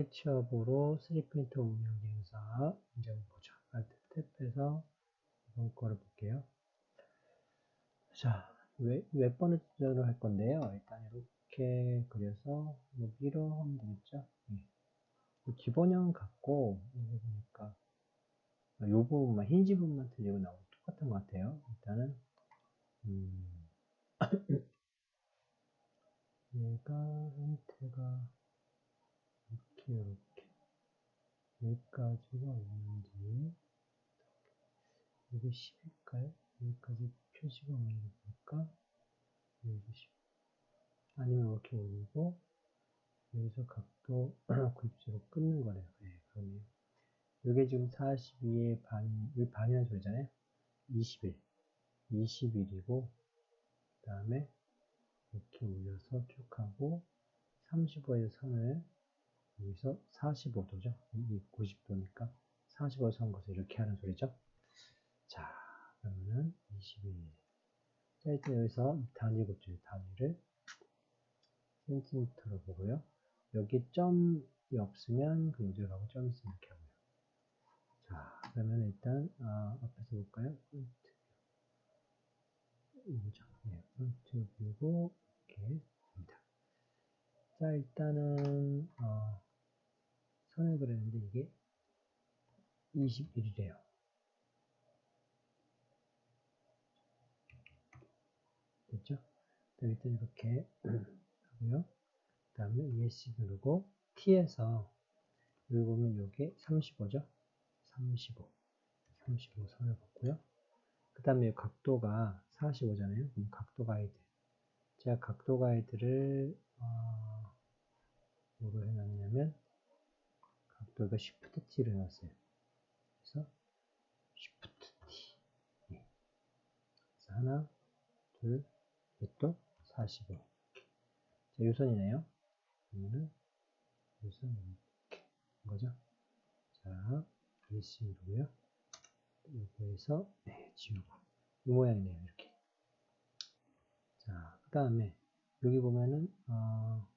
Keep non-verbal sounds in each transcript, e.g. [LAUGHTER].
스케치업으로 3프린터 운영 문제 한번 보죠. 알트 탭에서 이번 거를 볼게요. 자, 웹, 웹번호 조절을 할 건데요. 일단 이렇게 그려서 뭐 미러 하면 되겠죠. 예. 기본형 갖고 여기 보니까 이 부분만 흰 지분만 틀리고 나오고 똑같은 것 같아요. 일단은 음, [COUGHS] 얘가 형태가 이렇게 여기까지가 없는지 이거 10일까요? 여기까지 표시가 없는 거 보니까 여기서 10 아니면 이렇게 올리고 여기서 각도 [CLEARS THROAT] 90도로 끊는 거네요. 네, 그러네요. 이게 지금 42의 반, 이 반이라는 소리잖아요. 20일. 20일이고, 그 다음에 이렇게 올려서 쭉 하고, 35의 선을 여기서 45도죠. 이 90도니까 45도 선 것을 이렇게 하는 소리죠. 자, 그러면은 21. 자, 일단 여기서 단위 고쳐 단위를 센티미터로 보고요. 여기 점이 없으면 그 요절 가고 점 있으면 이렇게 하고요. 자, 그러면 일단 아, 앞에서 볼까요? 뷰. 이거죠. 네, 프론트 뷰고 이렇게 됩니다. 자, 일단은 어, 선을 그렸는데 이게 21이래요. 됐죠? 일단 이렇게 하고요. 그 다음에 ESC 누르고 T에서 여기 보면 이게 35죠? 35. 35 선을 봤고요. 그 다음에 각도가 45잖아요. 그럼 각도 가이드. 제가 각도 가이드를 어, 뭐로 해놨냐면 각도가 Shift T를 해놨어요. 그래서 Shift T. 네. 그래서 하나, 둘, 셋도 45. 자, 요선이네요. 그러면은 요선 이렇게 거죠. 자, 누르고요. 여기에서 네, 지우고 이 모양이네요. 이렇게. 자, 그 다음에 여기 보면은 어,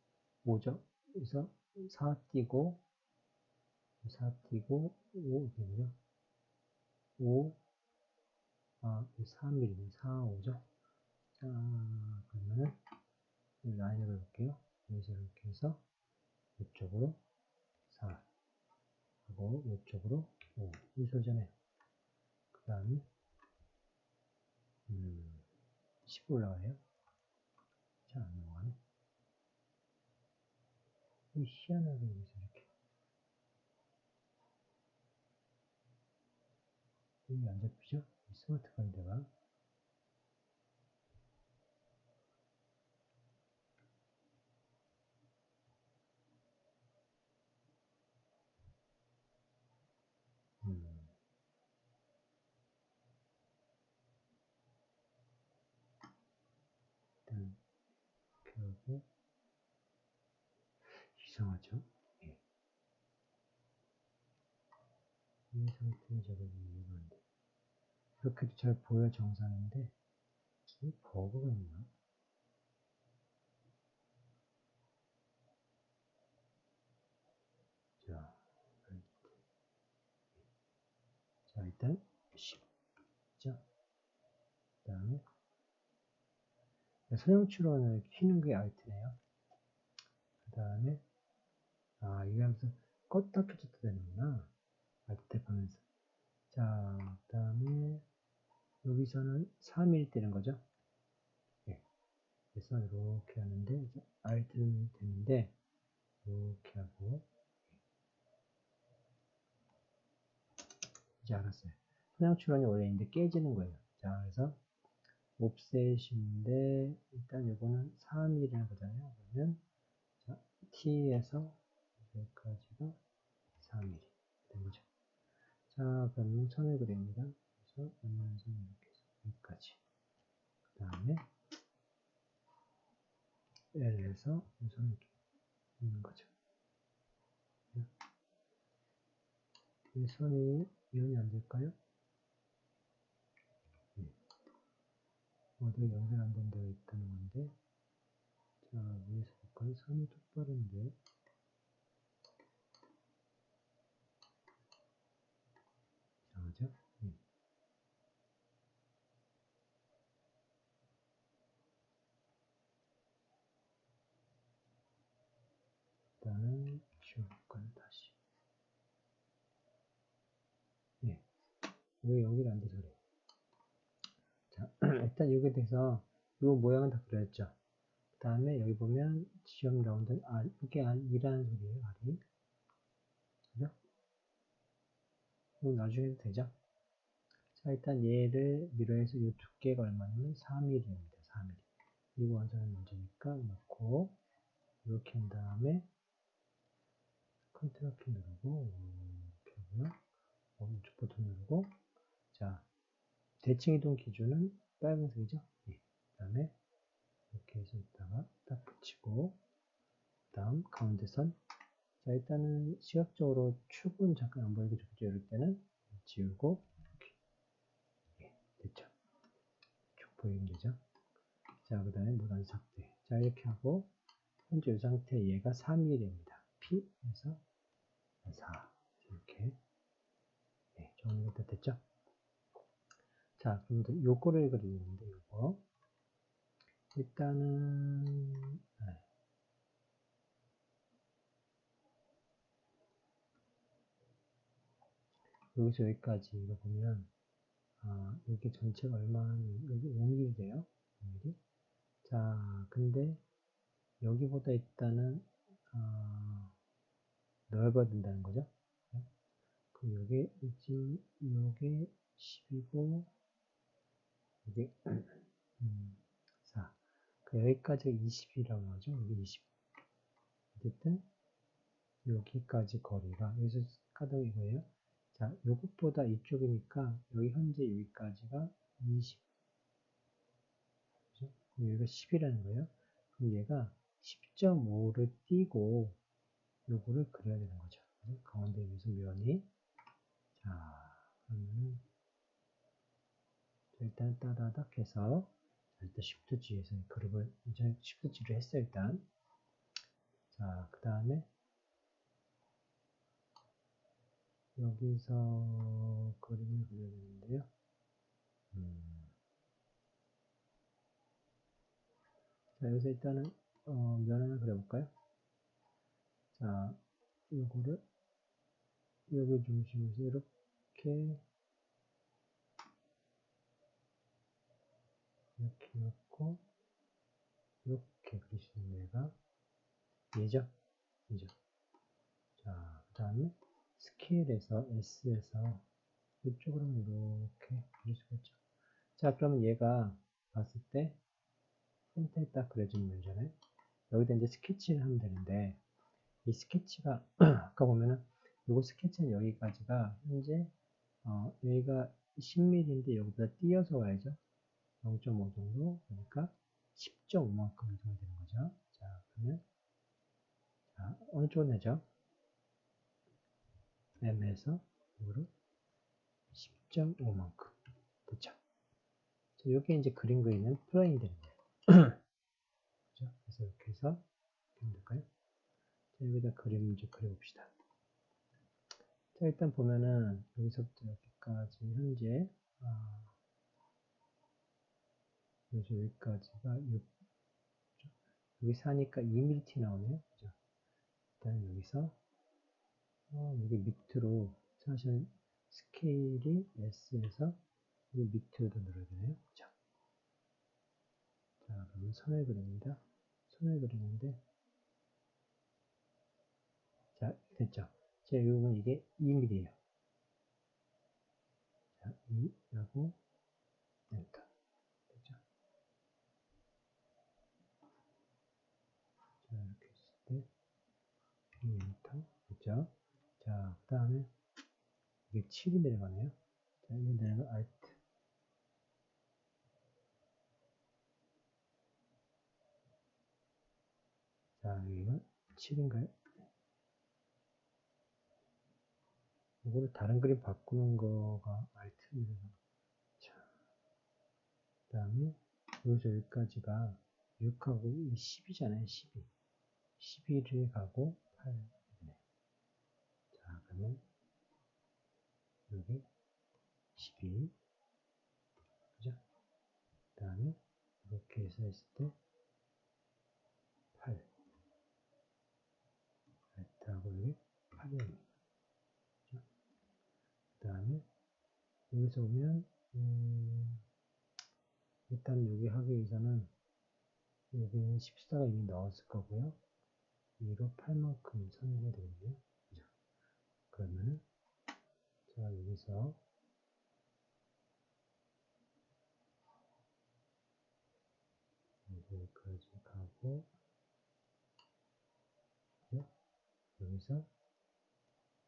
5죠. 그래서 4 띄고 4 띄고 5 되죠. 5 아, 3mm네. 4, 5죠. 자, 그러면은 라인을 볼게요. 여기서 이렇게 해서 이쪽으로 4 하고 이쪽으로 5. 이 소리잖아요. 그 다음에 음, 10 올라가요. 잘 안 넘어가네. 이 희한하게 여기서 이렇게 여기 안 잡히죠? 스마트 가이드가 음. 일단 이렇게 하고 이상하죠? 예. 이 상태는 적어도 이해가 안 돼. 이렇게도 잘 보여 정상인데 이 버그가 있나? 자, 자 일단 10. 자, 그 다음에 선형 출원을 키는 게 알트네요. 그 다음에 아 이게 하면서 껐다 켜졌다 되는구나. 알트 탭 하면서 자, 그 다음에 여기서는 3일 되는 거죠. 예. 그래서 이렇게 하는데 알트는 되는데 이렇게 하고 예. 이제 알았어요. 선형 출원이 원래 있는데 깨지는 거예요. 자, 그래서 옵셋인데 일단 이거는 3일이라는 거잖아요. 그러면 자, t에서 여기까지가 3일이 된 거죠. 자, 그러면 선을 그립니다. 그래서 연면선 이렇게 해서 여기까지. 그 다음에 L에서 이 선을 이렇게 있는 거죠. 이 선이 연이 안 될까요? 어디가 연결 안 된 데가 있다는 건데 자 위에서 볼까요? 선이 똑바른데 왜 연결이 안 돼서 그래. 자, [CLEARS THROAT] 일단 여기에 대해서 이 모양은 다 그려졌죠. 그 다음에 여기 보면 지점 라운드, 아, 이게 R이라는 소리예요, R이. 그죠? 이거 나중에 해도 되죠? 자, 일단 얘를 미러에서 이 두께가 얼마냐면 4mm입니다. 4mm. 이거 완전한 문제니까 넣고, 이렇게 한 다음에, 컨트롤 키 누르고, 이렇게 하고요. 오른쪽 버튼 누르고, 자, 대칭 이동 기준은 빨간색이죠? 예. 그 다음에, 이렇게 해서 있다가 딱 붙이고, 그 다음 가운데 선. 자, 일단은 시각적으로 축은 잠깐 안 보이게 좋겠죠? 이럴 때는 지우고, 됐죠? 쭉 보이면 되죠? 자, 그 다음에 무단 삭제. 자, 이렇게 하고, 현재 이 상태 얘가 3mm입니다. P에서 4. 이렇게. 네, 정리가 다 됐죠? 자, 그럼 요거를 그리는데, 요거. 일단은, 네. 여기서 여기까지 이거 보면, 아, 이게 전체가 얼마는, 여기 5mm 돼요. 5mm. 자, 근데 여기보다 일단은, 아, 넓어야 된다는 거죠. 그럼 여기, 이지, 요게 10이고, 이게, 음, 4. 그 여기까지가 20이라고 나오죠. 여기 20. 어쨌든, 여기까지 거리가, 여기서 카드 이거예요. 자, 요것보다 이쪽이니까 여기 현재 여기까지가 20. 그죠? 그럼 여기가 10이라는 거예요. 그럼 얘가 10.5를 띄고 요거를 그려야 되는 거죠. 가운데 위에서 면이 자, 그러면은 일단 따다닥 해서 일단 Shift G에서 그룹을 이제 Shift G를 했어요, 일단. 자, 그 다음에 여기서 그림을 그려야 되는데요. 음. 자, 여기서 일단은 어, 면 하나 그려볼까요? 자, 요거를 여기 중심에서 이렇게 이렇게 놓고 이렇게 그리시는 얘가 얘죠? 얘죠? 자, 그 다음에 스케일에서 S에서 이쪽으로 이렇게 그릴 수가 있죠. 자, 그러면 얘가 봤을 때 센터에 딱 그려진 면잖아요. 여기다 이제 스케치를 하면 되는데 이 스케치가 [CLEARS THROAT] 아까 보면은 요거 스케치는 여기까지가 현재 어, 여기가 10mm인데 여기보다 띄어서 와야죠. 0.5 정도 그러니까 10.5만큼 이동이 되는 거죠. 자, 그러면 자, 어느 쪽으로 내죠? M에서 이거로 10.5만큼 됐죠. 자, 이게 이제 그림 그리는 플레인이 되는 거예요. [CLEARS THROAT] 그죠? 그래서 이렇게 해서 이렇게 될까요? 자, 여기다 그림 이제 그려봅시다. 자, 일단 보면은 여기서부터 여기까지 현재 아, 여기서 여기까지가 6 여기 사니까 2mm 나오네요. 그죠? 일단 여기서 어, 여기 밑으로 사실 스케일이 S에서 여기 밑으로 늘어야 되네요. 그죠? 자, 그러면 선을 그립니다. 선을 그리는데 자, 됐죠? 자, 여기 보면 이게 2mm예요. 자, 2라고 엔터. 됐죠? 자, 이렇게 했을 때 2 됐죠? 자, 그 다음에 이게 7이 내려가네요. 자, 이거 내려가 Alt. 자, 여기가 7인가요? 이거를 다른 그림 바꾸는 거가 Alt입니다. 자, 그 다음에 여기서 여기까지가 6하고 10이잖아요. 12. 12를 가고 8. 자, 그러면 여기 12 그죠? 그 다음에 이렇게 해서 했을 때 8. 알트하고 여기 8이옵니다. 그 다음에 여기서 보면, 음, 일단 여기 하기 위해서는 여기는 14가 이미 넣었을 거고요. 위로 8만큼 선을 해야 되겠네요. 그러면은, 자, 여기서 여기까지 가고, 그죠? 여기서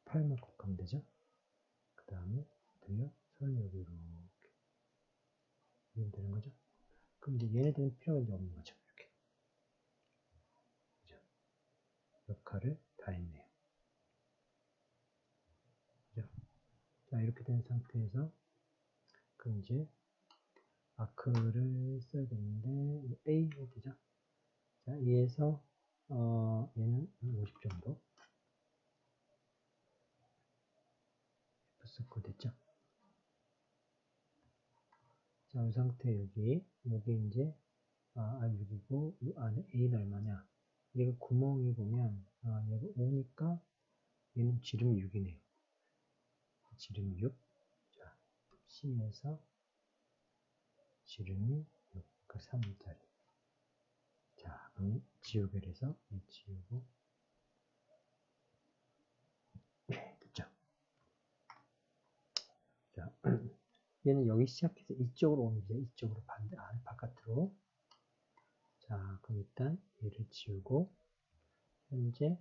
8만큼 가면 되죠? 그 다음에, 되요? 선을 여기 이렇게. 이러면 되는 거죠? 그럼 이제 얘네들은 필요가 이제 없는 거죠. 이렇게. 그죠? 역할을 다 했네요. 그죠? 자, 이렇게 된 상태에서, 그럼 이제, 아크를 써야 되는데, A 되죠? 자, 얘에서, 어, 얘는 50 정도. F 스코 됐죠? 자, 이 상태 여기, 여기 이제, 아, R6이고, 이 안에 A는 얼마냐? 얘가 구멍이 보면, 아, 얘가 5니까, 얘는 지름이 6이네요. 지름이 6. 자, C에서 지름이 6, 그 3짜리. 자, 그럼 지우개를 해서, 이 지우고, [LAUGHS] 됐죠? 자, [CLEARS THROAT] 얘는 여기 시작해서 이쪽으로 옮기죠. 이쪽으로 반대, 아, 바깥으로. 자, 그럼 일단 얘를 지우고, 현재,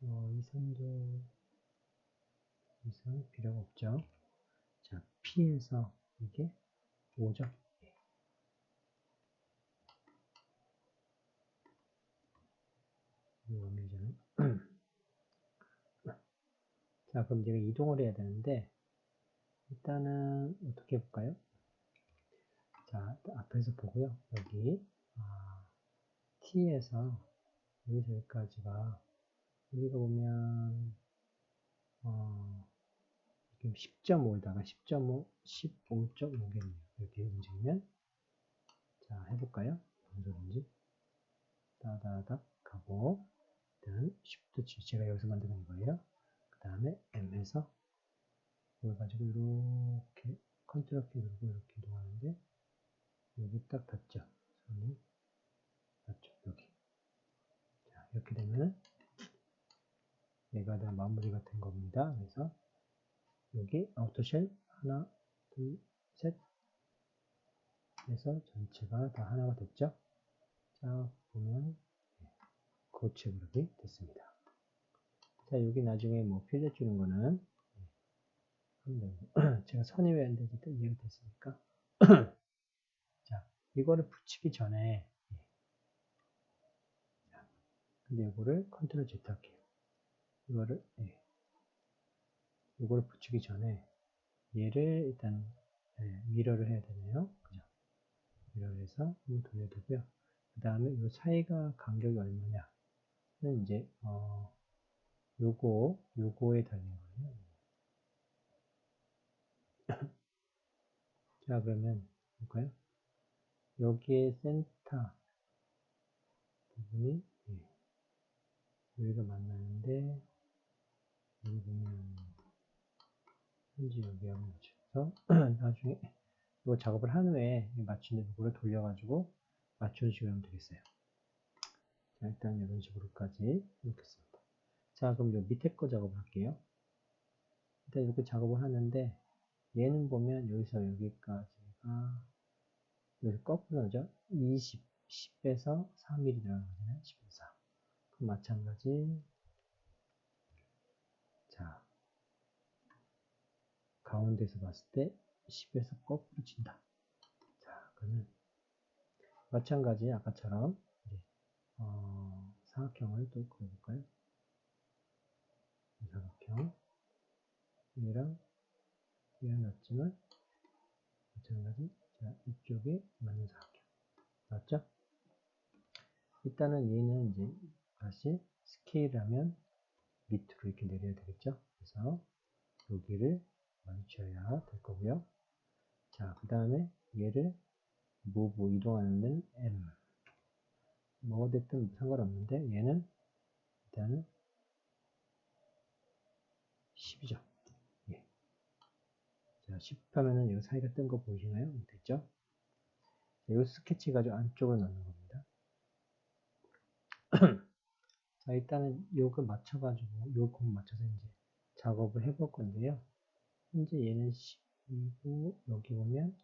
어, 이 선도 이상 필요가 없죠. 자, P에서 이게 5죠. 예. 이 원미전은. [CLEARS THROAT] 자, 그럼 내가 이동을 해야 되는데, 일단은 어떻게 해볼까요? 자, 앞에서 보고요. 여기 아, T에서 여기서 여기까지가 여기가 보면 어, 지금 10.5에다가 10.5, 15.5겠네요. 이렇게 움직이면 자 해볼까요? 무슨 소리인지 따다닥 가고 일단 Shift G 제가 여기서 만드는 거예요. 그 다음에 M 해서 이걸 가지고 이렇게 컨트롤 키 누르고 이렇게 이동하는데 여기 딱 닿죠 손이 닿죠 여기 자 이렇게 되면 얘가 다 마무리가 된 겁니다 그래서 여기 아우터쉘 하나 둘 셋. 해서 전체가 다 하나가 됐죠? 자 보면 고체 그룹이 됐습니다. 자 여기 나중에 뭐 필드 주는 거는 [CLEARS THROAT] 제가 선이 왜 안 되지 또 이해가 됐으니까. [CLEARS THROAT] 자 이거를 붙이기 전에 예. 자, 근데 이거를 컨트롤 Z 할게요. 이거를 예. 이거를 붙이기 전에 얘를 일단 예, 미러를 해야 되네요 그죠 미러를 해서 한번 돌려두고요 그 다음에 이 사이가 간격이 얼마냐 는 이제 어 요거 요거에 달린 거예요 [COUGHS] 자 그러면 볼까요? 여기에 센터 부분이 예. 여기가 만나는데 여기 보면 현재 여기하고 맞춰서 나중에 이거 작업을 한 후에 맞추는 이거를 돌려가지고 맞추는 식으로 하면 되겠어요. 자 일단 이런 식으로까지 해놓겠습니다. 자 그럼 요 밑에 거 작업을 할게요. 일단 이렇게 작업을 하는데 얘는 보면 여기서 여기까지가 여기 거꾸로 나죠 20, 10에서 3mm 들어가는 거잖아요. 10에서 4. 그럼 마찬가지. 자, 가운데서 봤을 때 10에서 거꾸로 친다. 자, 그러면 마찬가지 아까처럼 어, 사각형을 또 그려볼까요? 사각형 얘랑 얘는 낮지만 마찬가지 자 이쪽에 맞는 사각형 맞죠? 일단은 얘는 이제 다시 스케일 하면 밑으로 이렇게 내려야 되겠죠? 그래서 여기를 맞춰야 될 거고요. 자, 그 다음에 얘를 move 이동하는 데는 m 뭐가 됐든 상관없는데 얘는 일단은 10이죠. 예. 자, Shift 하면은 이 사이가 뜬 거 보이시나요? 됐죠? 이 스케치 가지고 안쪽으로 넣는 겁니다. [CLEARS THROAT] 자, 일단은 요거 맞춰가지고, 요거 맞춰서 이제 작업을 해볼 건데요. 현재 얘는 10이고, 여기 보면,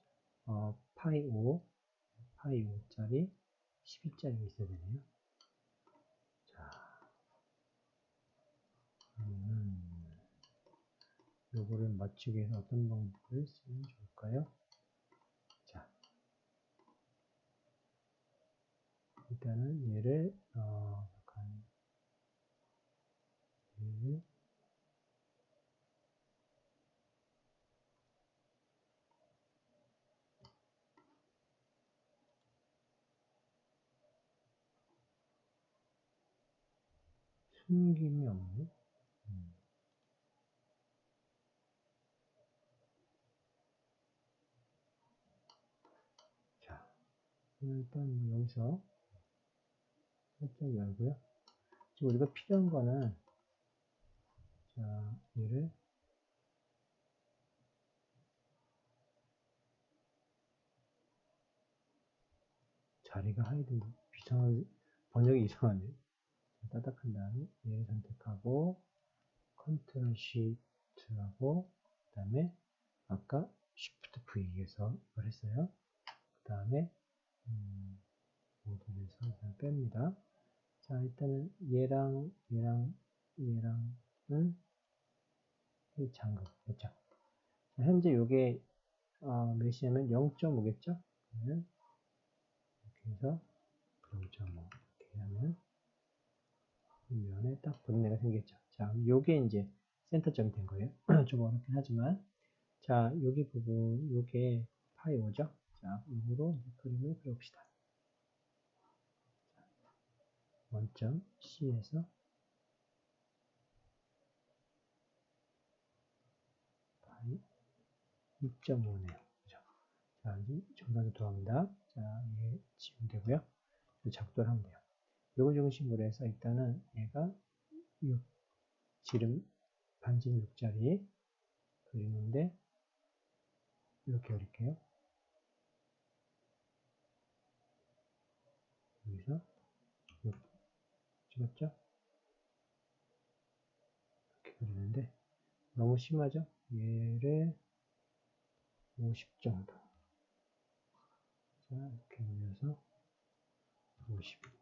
어, 파이 5, 파이 5짜리, 12짜리가 있어야 되네요. 자, 그러면은, 요거를 맞추기 위해서 어떤 방법을 쓰면 좋을까요? 자, 일단은 얘를, 어, 약간, 얘를 숨김이 없네. 음. 자, 일단 여기서 살짝 열고요. 지금 우리가 필요한 거는 자, 얘를 자리가 하이드 이상하게 번역이 이상하네. 따닥한 다음에 얘를 선택하고 컨트롤 시트하고 그 다음에 아까 Shift V에서 이걸 했어요. 그 다음에 음, 모듈에서 일단 뺍니다. 자 일단은 얘랑 얘랑 얘랑은 이 장급 됐죠. 자, 현재 요게 어, 몇이냐면 0.5겠죠. 그러면 이렇게 해서 0.5 이렇게 하면 면에 딱 분해가 생겼죠. 자, 요게 이제 센터점이 된 거예요. [CLEARS THROAT] 좀 어렵긴 하지만 자, 여기 부분 요게 파이 오죠. 자, 이거로 그림을 그려봅시다. 원점 C에서 파이 2.5네요. 그죠? 자, 이제 정상으로 돌아갑니다. 자, 이게 지우면 되고요. 작도를 하면 돼요. 요거 중심으로 해서 일단은 얘가 6, 지름 반진 6짜리 그리는데 이렇게 그릴게요. 여기서 6 찍었죠? 이렇게 그리는데 너무 심하죠? 얘를 50 정도 자 이렇게 올려서 50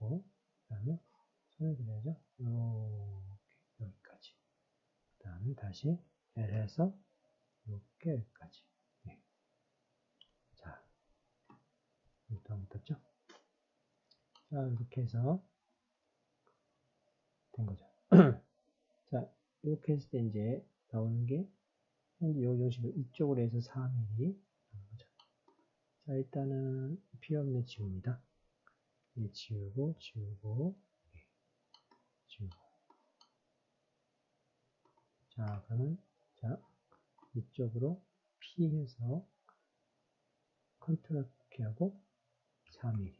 네. 하고 그 다음에 손을 그려야죠 이렇게 여기까지. 그 다음에 다시 L에서 이렇게 여기까지. 네. 자 여기도 안 붙었죠? 자 이렇게 해서 된 거죠. [CLEARS THROAT] 자 이렇게 했을 때 이제 나오는 게 현재 요 중심을 이쪽으로 해서 4mm 자 일단은 필요 없는 지웁니다 예, 지우고 지우고. 예, 지우고. 자 그러면 자 이쪽으로 피해서 컨트롤 키하고 3mm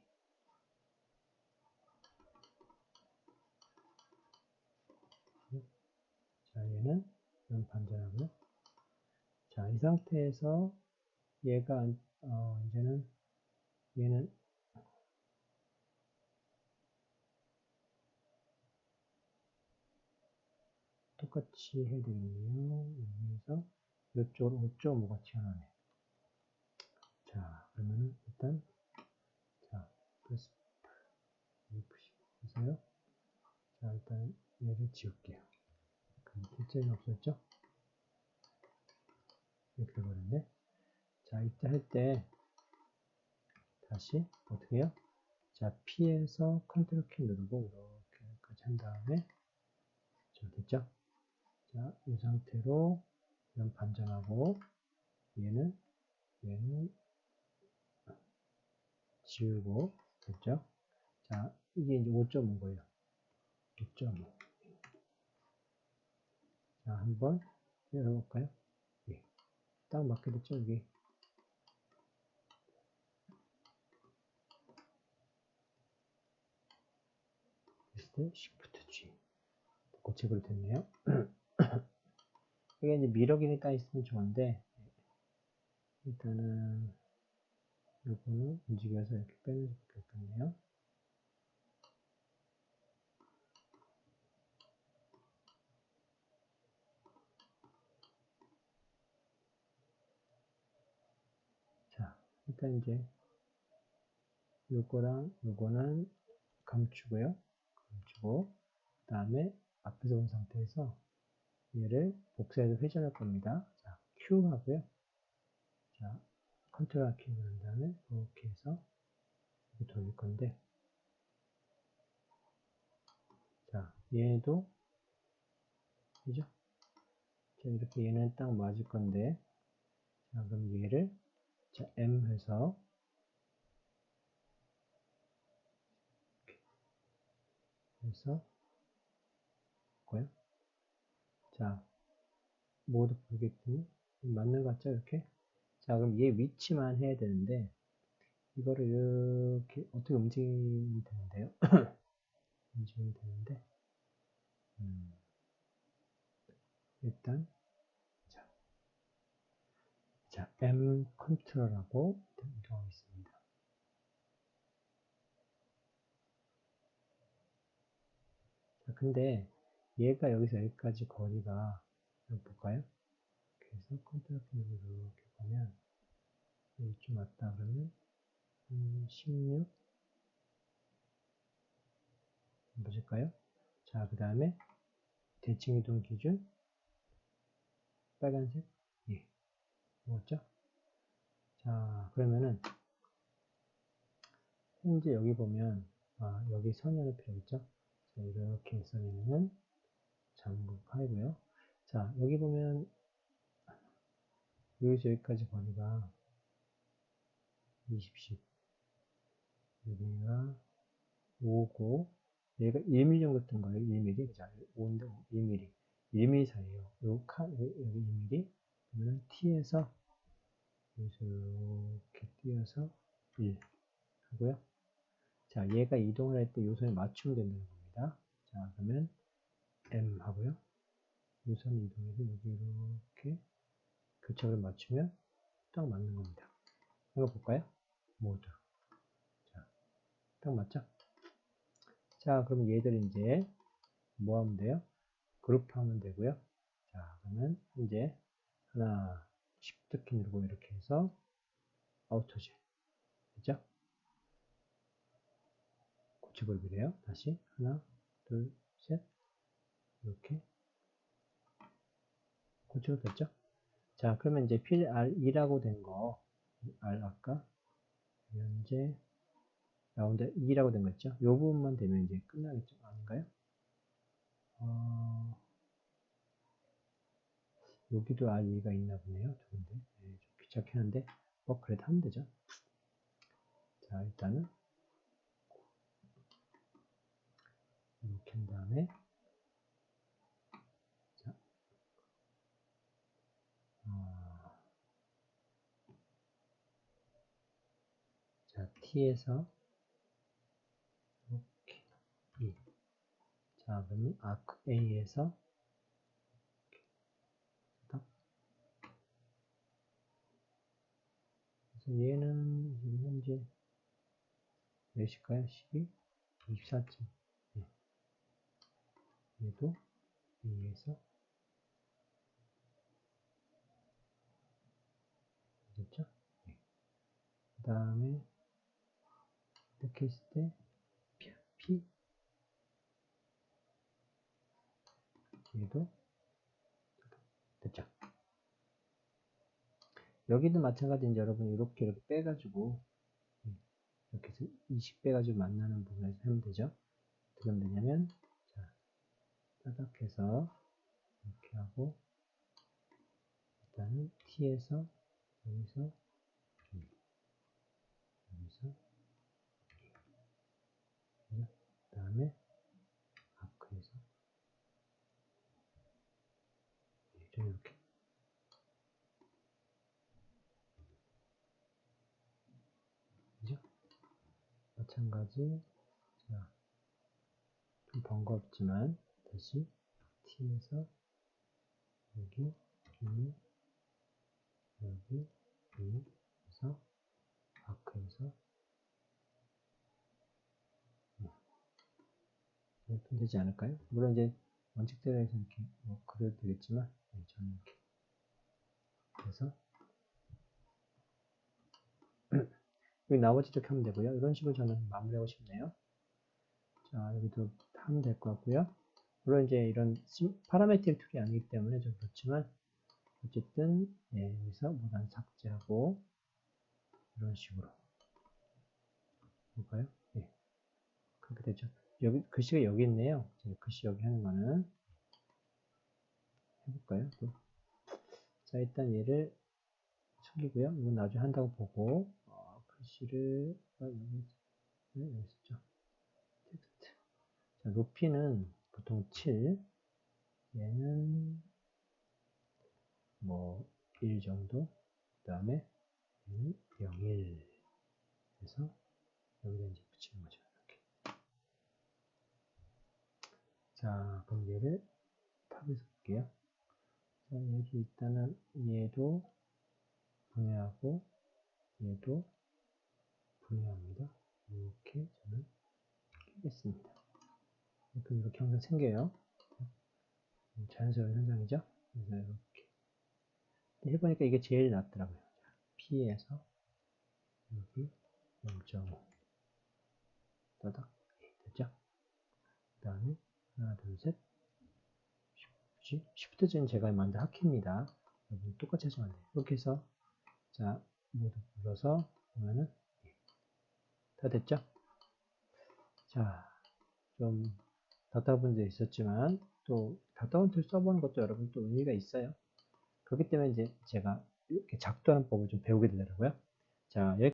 자 얘는 이런 반전하고요. 자이 상태에서 얘가 어, 이제는 얘는 똑같이 해드리네요. 여기서 이쪽으로 5.5가 튀어나오네. 자, 그러면은 일단 자, 그렇습니다. 보세요. 자, 일단 얘를 지울게요. 그럼 뒷자리는 없었죠? 이렇게 되버렸네. 자, 이때 할 때 다시 어떻게 해요? 자, P에서 컨트롤 키 누르고 이렇게까지 한 다음에 자, 됐죠? 자, 이 상태로 이런 반전하고 얘는 얘는 지우고 됐죠? 자, 이게 이제 5.5 거예요. 5.5. 자, 한번 열어볼까요? 예. 딱 맞게 됐죠, 여기. 됐을 때 Shift G. 고체그로 됐네요. [CLEARS THROAT] [COUGHS] 이게 이제 미러기이 따 있으면 좋은데, 일단은, 요거는 움직여서 이렇게 빼는 수밖에 없겠네요. 자, 일단 이제, 요거랑 요거는 감추고요. 감추고, 그 다음에 앞에서 온 상태에서 얘를 복사해서 회전할 겁니다. 자, Q 하고요. 자, 컨트롤 키 누른 다음에 이렇게 해서 이렇게 돌릴 건데, 자, 얘도, 그죠? 자, 이렇게 얘는 딱 맞을 건데, 자, 그럼 얘를, 자, M 해서, 해서, 고요. 자, 모두 보겠더니, 맞는 것 같죠? 이렇게? 자, 그럼 얘 위치만 해야 되는데, 이거를 이렇게 어떻게 움직이면 되는데요? [CLEARS THROAT] 움직이면 되는데, 음, 일단, 자, 자, M 컨트롤하고 이동하겠습니다. 자, 근데 얘가 여기서 여기까지 거리가, 볼까요? 그래서 컨트롤 키를 이렇게 보면, 이쯤 왔다 그러면, 음, 16 보실까요? 자, 그 다음에 대칭 이동 기준 빨간색 예 먹었죠? 자, 그러면은 현재 여기 보면 아, 여기 선이 하나 필요하겠죠? 자, 이렇게 써내 는 잠극하고요. 자, 여기 보면 여기서 여기까지 거리가 20, 10 여기가 5고 얘가 1mm 정도 뜬 거예요. 1mm. 자, 5인데 1mm. 1mm 사이에요. 요 칸, 여기 1mm. 그러면 T에서 여기서 이렇게 띄어서 1 하고요. 자, 얘가 이동을 할 때 요선에 맞추면 된다는 겁니다. 자, 그러면 M 하고요. 요선 이동해서 여기 이렇게 교착을 맞추면 딱 맞는 겁니다. 이거 볼까요? 모두. 딱 맞죠? 자, 그럼 얘들 이제 뭐 하면 돼요? 그룹 하면 되고요. 자, 그러면 이제 하나, Shift 키 누르고 이렇게 해서 아우터제. 됐죠? 그룹이래요. 다시 하나, 둘, 셋. 이렇게 그룹 됐죠? 자, 그러면 이제 필 R2라고 된 거, R 아까 현재 라운드 2라고 된 거 있죠? 이 부분만 되면 이제 끝나겠죠? 아닌가요? 어, 여기도 R2가 있나 보네요. 좋은데. 네, 좀 귀찮긴 한데, 뭐, 그래도 하면 되죠. 자, 일단은, 이렇게 한 다음에, 자, 어, 자, T에서, 자, 그러면 아크 A에서 그래서 얘는 지금 현재 몇일까요? 12? 24쯤. 네. 얘도 A에서 됐죠? 네. 그 다음에 이렇게 했을 때 P 여기도 됐죠. 여기도 마찬가지 이제 여러분 이렇게 이렇게 빼가지고 이렇게 해서 20 빼가지고 만나는 부분에서 하면 되죠. 어떻게 하면 되냐면 자 따닥해서 이렇게 하고 일단은 T에서 여기서 여기서 그 다음에 이렇게 그죠? 마찬가지 자, 좀 번거롭지만 다시 T에서 여기 여기, 여기, 여기서, 아크에서, 이렇게 되지 않을까요? 물론 이제 원칙대로 해서 이렇게 뭐 그려도 되겠지만, 네, 저는 이렇게. 그래서, [CLEARS THROAT] 여기 나머지 이렇게 하면 되고요. 이런 식으로 저는 마무리하고 싶네요. 자, 여기도 하면 될 것 같고요. 물론 이제 이런 심- 파라메트릭 툴이 아니기 때문에 좀 그렇지만 어쨌든 예, 여기서 모단 삭제하고 이런 식으로 볼까요? 예, 그렇게 되죠. 여기 글씨가 여기 있네요. 글씨 여기 하는 거는 해볼까요? 또. 자, 일단 얘를 숨기고요. 이건 나중에 한다고 보고 어, 글씨를 아, 여기 네, 여기 있었죠. 텍스트. 자, 높이는 보통 7, 얘는 뭐 1 정도, 그 다음에 얘는 01 해서 여기다 이제 붙이는 거죠. 이렇게. 자, 그럼 얘를 탑에서 볼게요. 자, 얘를 일단은 얘도 분해하고 얘도 분해합니다. 이렇게 저는 끼겠습니다. 그럼 이렇게 항상 생겨요. 음, 자연스러운 현상이죠. 그래서 이렇게 해보니까 이게 제일 낫더라고요. 자, P에서 여기 0.5 따닥 예, 됐죠? 그 다음에 하나 둘 셋 쉬프트는 제가 만든 하키입니다. 여러분 똑같이 하시면 안 돼요. 이렇게 해서 자 모두 눌러서 보면은 예, 다 됐죠? 자, 좀 답답한 분도 있었지만 또 답답한 툴 써보는 것도 여러분 또 의미가 있어요. 그렇기 때문에 이제 제가 이렇게 작도하는 법을 좀 배우게 되더라고요. 자, 여기